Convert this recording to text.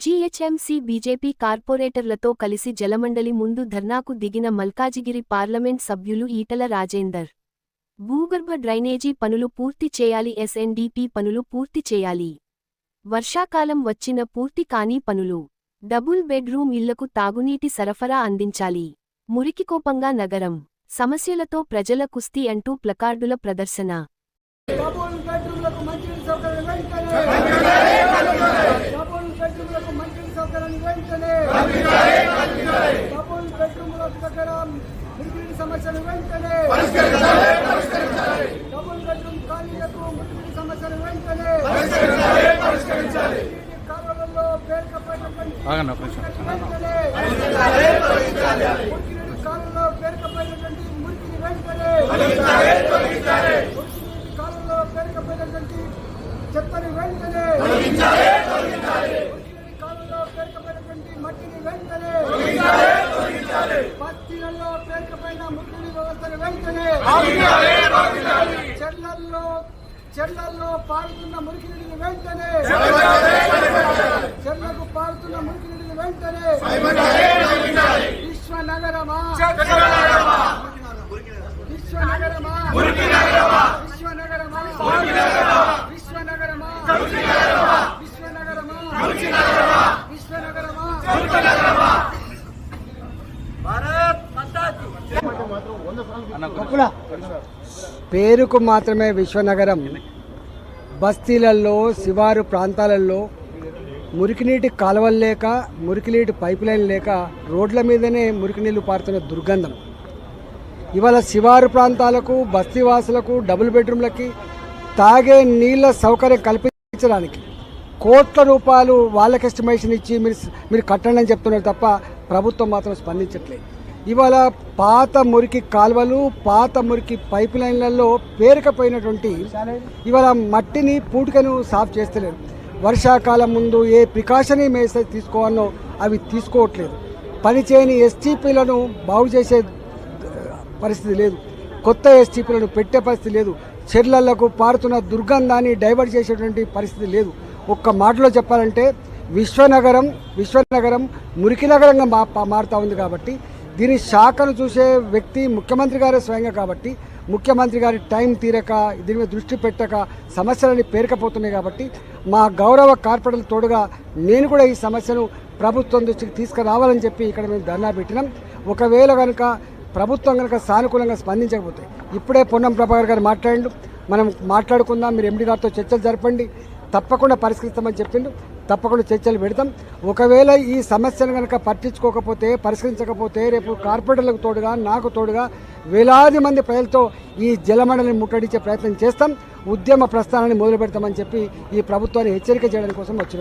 GHMC BJP కార్పొరేటర్లతో కలిసి జలమండలి ముందు ధర్నాకు దిగిన మల్కాజిగిరి పార్లమెంట్ సభ్యులు ఈటల రాజేందర్. భూగర్భ డ్రైనేజీ పనులు పూర్తి చేయాలి ఎస్ఎన్డీపీ పనులు పూర్తి చేయాలి. వర్షాకాలం వచ్చిన పూర్తి కాని పనులు. డబుల్ బెడ్రూమ్ ఇళ్ళకు తాగునీటి సరఫరా అందించాలి. మురికికోపంగా నగరం. సమస్యలతో ప్రజల కుస్తీ అంటూ ప్లకార్డుల ప్రదర్శన డబుల్ బెడ్రూమ్లకు మంచినీటి సౌకర్యం వెంటనే డబుల్ బెడ్రూమ్లకు మంచినీటి సౌకర్యం వెంటనే డబుల్ బెడ్రూమ్ల దగ్గర మురికినీటి సమస్యలు వెంటనే! డబుల్ బెడ్రూమ్ ఖాళీలకు మురికినీటి సమస్యలు వెంటనే! కాలువలలో పేరుకపోయినటువంటి కాలువలో పేరుకపోయినటువంటి మురికిని వెంటనే! కాలంలో పేరుకపోయినటువంటి చెత్తని వెంటనే మురికినీటి కాలంలో పేరుకపోయినటువంటి మట్టిని వెంటనే బస్తీలలో పేరుకపోయిన మురికిని వ్యవస్థను వెంటనే చెర్లల్లో పారుతున్న మురికి నీటిని వెంటనే. చెర్లకు పారుతున్న మురికి నీటిని వెంటనే. విశ్వనగరమా? విశ్వనగరమా? విశ్వనగరమా? విశ్వనగరమా? విశ్వనగరమా? పేరుకు మాత్రమే విశ్వనగరం. బస్తీలలో శివారు ప్రాంతాలలో మురికినీటి కాలువలు లేక మురికినీటి పైప్ లైన్ లేక రోడ్ల మీదనే మురికినీళ్ళు పారుతున్న దుర్గంధం. ఇవాళ శివారు ప్రాంతాలకు బస్తీవాసులకు డబుల్ బెడ్రూమ్లకి తాగే నీళ్ళ సౌకర్యం కల్పించడానికి కోట్ల రూపాయలు వాళ్ళకి ఎస్టిమేషన్ ఇచ్చి మీరు మీరు కట్టండి అని చెప్తున్నారు తప్ప ప్రభుత్వం మాత్రం స్పందించట్లేదు. ఇవాళ పాత మురికి కాలువలు పాత మురికి పైప్ లైన్లలో పేరుకపోయినటువంటి ఇవాళ మట్టిని పూటికను సాఫ్ చేస్తలేరు. వర్షాకాలం ముందు ఏ ప్రికాషనీ మెసేజ్ తీసుకోవాలో అవి తీసుకోవట్లేదు. పనిచేయని ఎస్టీపీలను బాగు చేసే పరిస్థితి లేదు. కొత్త ఎస్టీపీలను పెట్టే పరిస్థితి లేదు. చెర్లలకు పారుతున్న దుర్గంధాన్ని డైవర్ట్ చేసేటువంటి పరిస్థితి లేదు. ఒక్క మాటలో చెప్పాలంటే విశ్వనగరం విశ్వనగరం మురికి నగరంగా మా మారుతూ ఉంది కాబట్టి దీని శాఖను చూసే వ్యక్తి ముఖ్యమంత్రి గారే స్వయంగా కాబట్టి ముఖ్యమంత్రి గారి టైం తీరక దీని మీద దృష్టి పెట్టక సమస్యలని పేరుకపోతున్నాయి కాబట్టి మా గౌరవ కార్పొరేటర్ తోడుగా నేను కూడా ఈ సమస్యను ప్రభుత్వం దృష్టికి తీసుకురావాలని చెప్పి ఇక్కడ మేము ధర్నా పెట్టినాం. ఒకవేళ కనుక ప్రభుత్వం కనుక సానుకూలంగా స్పందించకపోతే ఇప్పుడే పొన్నం ప్రభాకర్ గారు మాట్లాడండు. మనం మాట్లాడుకుందాం మీరు ఎండి గారితో చర్చలు జరపండి. తప్పకుండా పరిష్కరిస్తామని చెప్పిండు. తప్పకుండా చర్చలు పెడతాం. ఒకవేళ ఈ సమస్యను కనుక పట్టించుకోకపోతే పరిష్కరించకపోతే రేపు కార్పొరేటర్లకు తోడుగా నాకు తోడుగా వేలాది మంది ప్రజలతో ఈ జలమండలిని ముట్టడించే ప్రయత్నం చేస్తాం. ఉద్యమ ప్రస్థానాన్ని మొదలు పెడతామని చెప్పి ఈ ప్రభుత్వాన్ని హెచ్చరిక చేయడం కోసం వచ్చిన